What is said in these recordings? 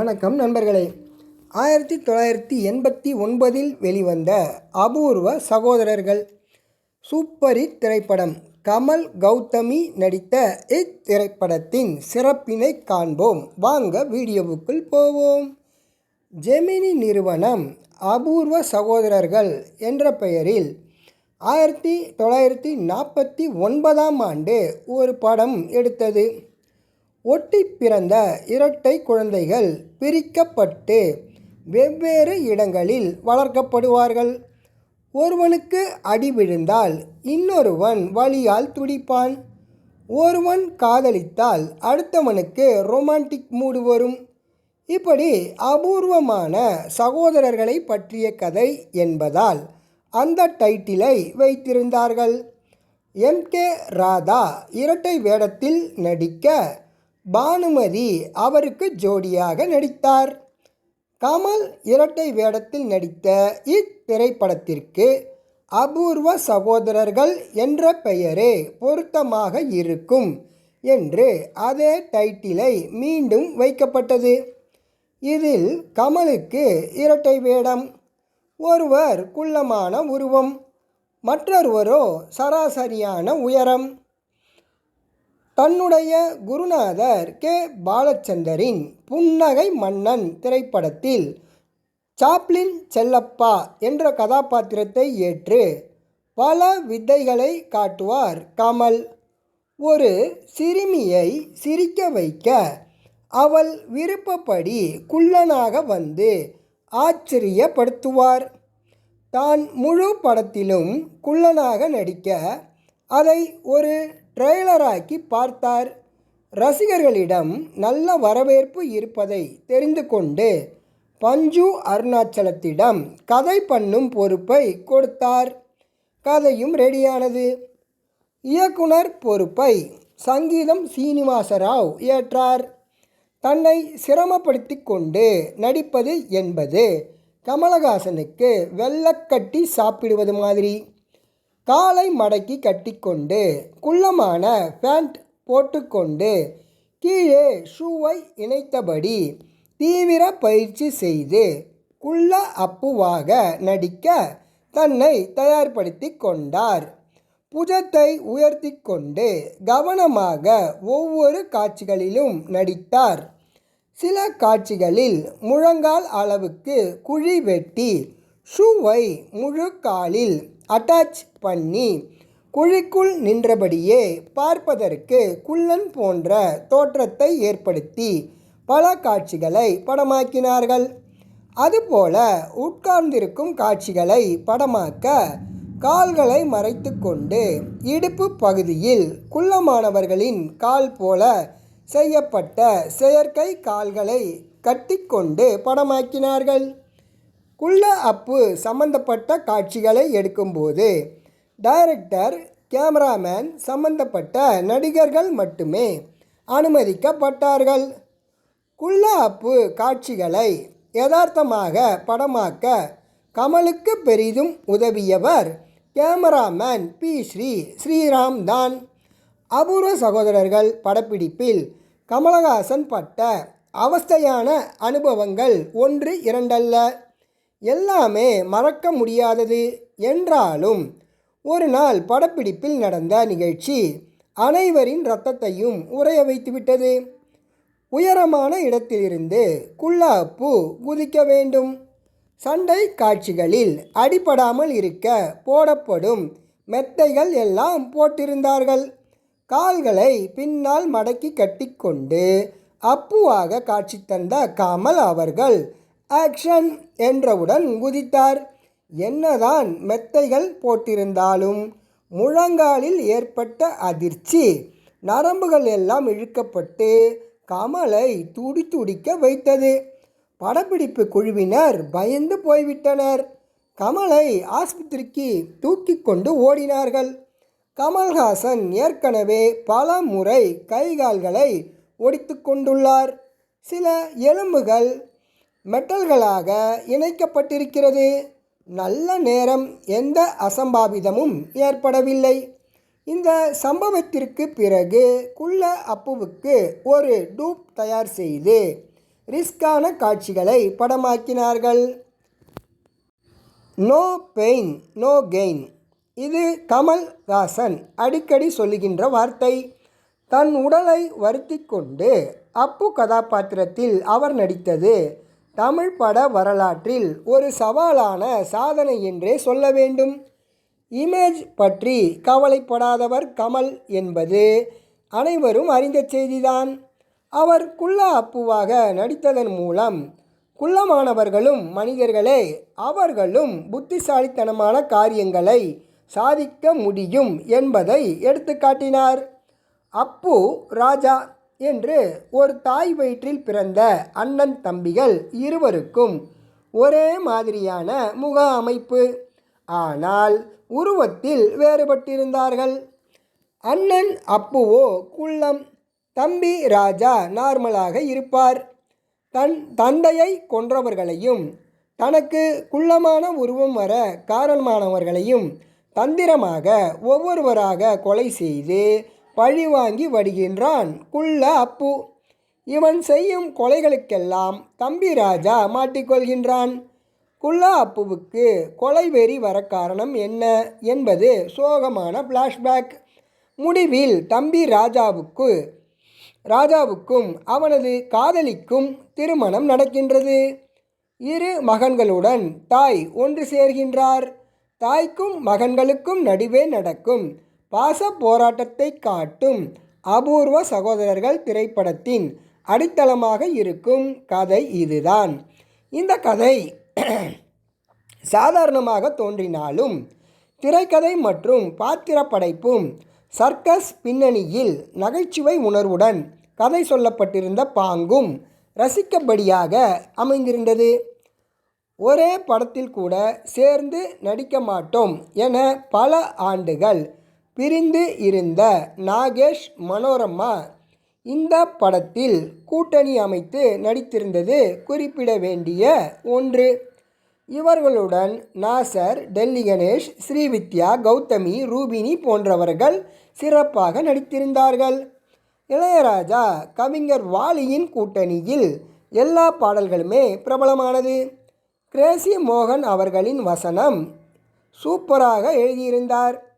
வணக்கம் நண்பர்களே. ஆயிரத்தி தொள்ளாயிரத்தி எண்பத்தி ஒன்பதில் வெளிவந்த அபூர்வ சகோதரர்கள் சூப்பர் ஹிட் திரைப்படம் கமல் கௌதமி நடித்த இத்திரைப்படத்தின் சிறப்பினை காண்போம். வாங்க வீடியோவுக்குள் போவோம். ஜெமினி நிறுவனம் அபூர்வ சகோதரர்கள் என்ற பெயரில் ஆயிரத்தி தொள்ளாயிரத்தி நாற்பத்தி ஒன்பதாம் ஆண்டு ஒரு படம் எடுத்தது. ஒட்டி பிறந்த இரட்டை குழந்தைகள் பிரிக்கப்பட்டு வெவ்வேறு இடங்களில் வளர்க்கப்படுவார்கள். ஒருவனுக்கு அடி விழுந்தால் இன்னொருவன் வலியால் துடிப்பான். ஒருவன் காதலித்தால் அடுத்தவனுக்கு ரொமான்டிக் மூடு வரும். இப்படி அபூர்வமான சகோதரர்களை பற்றிய கதை என்பதால் அந்த டைட்டிலை வைத்திருந்தார்கள். எம் கே ராதா இரட்டை வேடத்தில் நடிக்க பானுமதி அவருக்கு ஜோடியாக நடித்தார். கமல் இரட்டை வேடத்தில் நடித்த இத்திரைப்படத்திற்கு அபூர்வ சகோதரர்கள் என்ற பெயரே பொருத்தமாக இருக்கும் என்று அதே டைட்டிலை மீண்டும் வைக்கப்பட்டது. இதில் கமலுக்கு இரட்டை வேடம் ஒருவர் குள்ளமான உருவம் மற்றொருவரோ சராசரியான உயரம். தன்னுடைய குருநாதர் கே. பாலச்சந்தரின் புன்னகை மன்னன் திரைப்படத்தில் சாப்ளின் செல்லப்பா என்ற கதாபாத்திரத்தை ஏற்று பல வித்தைகளை காட்டுவார் கமல். ஒரு சிறுமியை சிரிக்க வைக்க அவள் விருப்பப்படி குள்ளனாக வந்து ஆச்சரியப்படுத்துவார். தான் முழு படத்திலும் குள்ளனாக நடிக்க அதை ஒரு ட்ரெய்லராக்கி பார்த்தார். ரசிகர்களிடம் நல்ல வரவேற்பு இருப்பதை தெரிந்து கொண்டு பஞ்சு அருணாச்சலத்திடம் கதை பண்ணும் பொறுப்பை கொடுத்தார். கதையும் ரெடியானது. இயக்குனர் பொறுப்பை சங்கீதம் சீனிவாசராவ் ஏற்றார். தன்னை சிரமப்படுத்தி கொண்டு நடிப்பது என்பது கமலஹாசனுக்கு வெள்ளக்கட்டி சாப்பிடுவது மாதிரி. காலை மடக்கி கட்டிக்கொண்டு குள்ளமான பேண்ட் போட்டுக்கொண்டு கீழே ஷூவை இணைத்தபடி தீவிர பயிற்சி செய்து குள்ள அப்புவாக நடிக்க தன்னை தயார்படுத்தி கொண்டார். புஜத்தை உயர்த்தி கொண்டு கவனமாக ஒவ்வொரு காட்சிகளிலும் நடித்தார். சில காட்சிகளில் முழங்கால் அளவுக்கு குழி வெட்டி ஷூவை முழு காலில் அட்டாச் பண்ணி குழிக்குள் நின்றபடியே பார்ப்பதற்கு குள்ளன் போன்ற தோற்றத்தை ஏற்படுத்தி பல காட்சிகளை படமாக்கினார்கள். அதுபோல உட்கார்ந்திருக்கும் காட்சிகளை படமாக்க கால்களை மறைத்து கொண்டு இடுப்பு பகுதியில் குள்ளமானவர்களின் கால் போல செய்யப்பட்ட செயற்கை கால்களை கட்டிக்கொண்டு படமாக்கினார்கள். குள்ள அப்பு சம்பந்தப்பட்ட காட்சிகளை எடுக்கும்போது டைரக்டர் கேமராமேன் சம்பந்தப்பட்ட நடிகர்கள் மட்டுமே அனுமதிக்கப்பட்டார்கள். குள்ள அப்பு காட்சிகளை யதார்த்தமாக படமாக்க கமலுக்கு பெரிதும் உதவியவர் கேமராமேன் பி. ஸ்ரீ. ஸ்ரீராம் தான். அபூர்வ சகோதரர்கள் படப்பிடிப்பில் கமலஹாசன் பட்ட அவஸ்தையான அனுபவங்கள் ஒன்று இரண்டல்ல. எல்லாமே மறக்க முடியாதது என்றாலும் ஒரு நாள் படப்பிடிப்பில் நடந்த நிகழ்ச்சி அனைவரின் இரத்தத்தையும் உறைய வைத்துவிட்டது. உயரமான இடத்திலிருந்து குல்லாப்பு குதிக்க வேண்டும். சண்டை காட்சிகளில் அடிபடாமல் இருக்க போடப்படும் மெத்தைகள் எல்லாம் போட்டிருந்தார்கள். கால்களை பின்னால் மடக்கி கட்டிக்கொண்டு அப்புவாக காட்சி தந்த கமல் அவர்கள் ஆக்ஷன் என்றவுடன் குதித்தார். என்னதான் மெத்தைகள் போட்டிருந்தாலும் முழங்காலில் ஏற்பட்ட அதிர்ச்சி. நரம்புகள் எல்லாம் இழுக்கப்பட்டு கமலை துடி துடிக்க வைத்தது. படப்பிடிப்பு குழுவினர் பயந்து போய்விட்டனர். கமலை ஆஸ்பத்திரிக்கு தூக்கி கொண்டு ஓடினார்கள். கமல்ஹாசன் ஏற்கனவே பல முறை கைகால்களை ஒடித்து கொண்டுள்ளார். சில எலும்புகள் மெட்டல்களாக இணைக்கப்பட்டிருக்கிறது. நல்ல நேரம் எந்த அசம்பாவிதமும் ஏற்படவில்லை. இந்த சம்பவத்திற்கு பிறகு குள்ள அப்புவுக்கு ஒரு டூப் தயார் செய்து ரிஸ்கான காட்சிகளை படமாக்கினார்கள். No pain no gain. இது கமல்ஹாசன் அடிக்கடி சொல்லுகின்ற வார்த்தை. தன் உடலை வருத்தி கொண்டு அப்பு கதாபாத்திரத்தில் அவர் நடித்தது தமிழ் பட வரலாற்றில் ஒரு சவாலான சாதனை என்றே சொல்ல வேண்டும். இமேஜ் பற்றி கவலைப்படாதவர் கமல் என்பது அனைவரும் அறிந்த செய்திதான். அவர் குள்ள அப்புவாக நடித்ததன் மூலம் குள்ளமானவர்களும் மனிதர்களே அவர்களும் புத்திசாலித்தனமான காரியங்களை சாதிக்க முடியும் என்பதை எடுத்துக்காட்டினார். அப்பு ராஜா என்று ஒரு தாய் வயிற்றில் பிறந்த அண்ணன் தம்பிகள் இருவருக்கும் ஒரே மாதிரியான முக அமைப்பு ஆனால் உருவத்தில் வேறுபட்டிருந்தார்கள். அண்ணன் அப்புவோ குள்ளம் தம்பி ராஜா நார்மலாக இருப்பார். தன் தந்தையை கொன்றவர்களையும் தனக்கு குள்ளமான உருவம் வர காரணமானவர்களையும் தந்திரமாக ஒவ்வொருவராக கொலை செய்து பழி வாங்கி வருகின்றான் குள்ள அப்பு. இவன் செய்யும் கொலைகளுக்கெல்லாம் தம்பி ராஜா மாட்டிக்கொள்கின்றான் குல்லா அப்புவுக்கு கொலை வெறி வர காரணம் என்ன என்பது சோகமான ஃப்ளாஷ்பேக் முடிவில் தம்பி ராஜாவுக்கு ராஜாவுக்கும் அவனது காதலிக்கும் திருமணம் நடக்கின்றது. இரு மகன்களுடன் தாய் ஒன்று சேர்கின்றார். தாய்க்கும் மகன்களுக்கும் நடுவே நடக்கும் பாச போராட்டத்தை காட்டும் அபூர்வ சகோதரர்கள் திரைப்படத்தின் அடித்தளமாக இருக்கும் கதை இதுதான். இந்த கதை சாதாரணமாக தோன்றினாலும் திரைக்கதை மற்றும் பாத்திர படைப்பும் சர்க்கஸ் பின்னணியில் நகைச்சுவை உணர்வுடன் கதை சொல்லப்பட்டிருந்த பாங்கும் ரசிக்கபடியாக அமைந்திருந்தது. ஒரே படத்தில் கூட சேர்ந்து நடிக்க மாட்டோம் என பல ஆண்டுகள் பிரிந்து இருந்த நாகேஷ் மனோரமா இந்த படத்தில் கூட்டணி அமைத்து நடித்திருந்தது குறிப்பிட வேண்டிய ஒன்று. இவர்களுடன் நாசர் டெல்லி கணேஷ் ஸ்ரீவித்யா கௌதமி ரூபினி போன்றவர்கள் சிறப்பாக நடித்திருந்தார்கள். இளையராஜா கவிஞர் வாலியின் கூட்டணியில் எல்லா பாடல்களுமே பிரபலமானது. கிரேசி மோகன் அவர்களின் வசனம் சூப்பராக எழுதியிருந்தார்.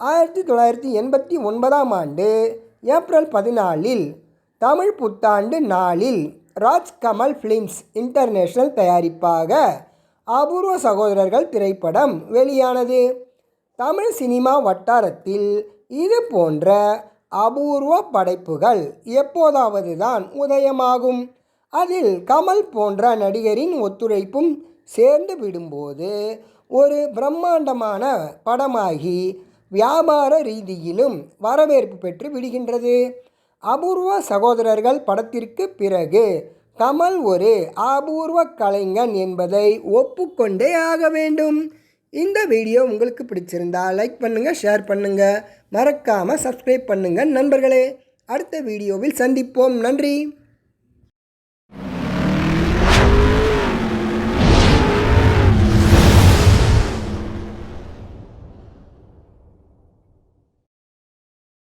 ஆயிரத்தி தொள்ளாயிரத்தி எண்பத்தி ஒன்பதாம் ஆண்டு ஏப்ரல் பதினாலில் தமிழ் புத்தாண்டு நாளில் ராஜ்கமல் ஃபிலிம்ஸ் இன்டர்நேஷனல் தயாரிப்பாக அபூர்வ சகோதரர்கள் திரைப்படம் வெளியானது. தமிழ் சினிமா வட்டாரத்தில் இது போன்ற அபூர்வ படைப்புகள் எப்போதாவது தான் உதயமாகும். அதில் கமல் போன்ற நடிகரின் ஒத்துழைப்பும் சேர்ந்து விடும்போது ஒரு பிரம்மாண்டமான படமாகி வியாபார ரீதியிலும் வரவேற்பு பெற்று விடுகின்றது. அபூர்வ சகோதரர்கள் படத்திற்கு பிறகு கமல் ஒரு அபூர்வ கலைஞன் என்பதை ஒப்புக்கொண்டே ஆக வேண்டும். இந்த வீடியோ உங்களுக்கு பிடிச்சிருந்தா லைக் பண்ணுங்கள் ஷேர் பண்ணுங்கள் மறக்காமல் சப்ஸ்கிரைப் பண்ணுங்கள் நண்பர்களே. அடுத்த வீடியோவில் சந்திப்போம். நன்றி.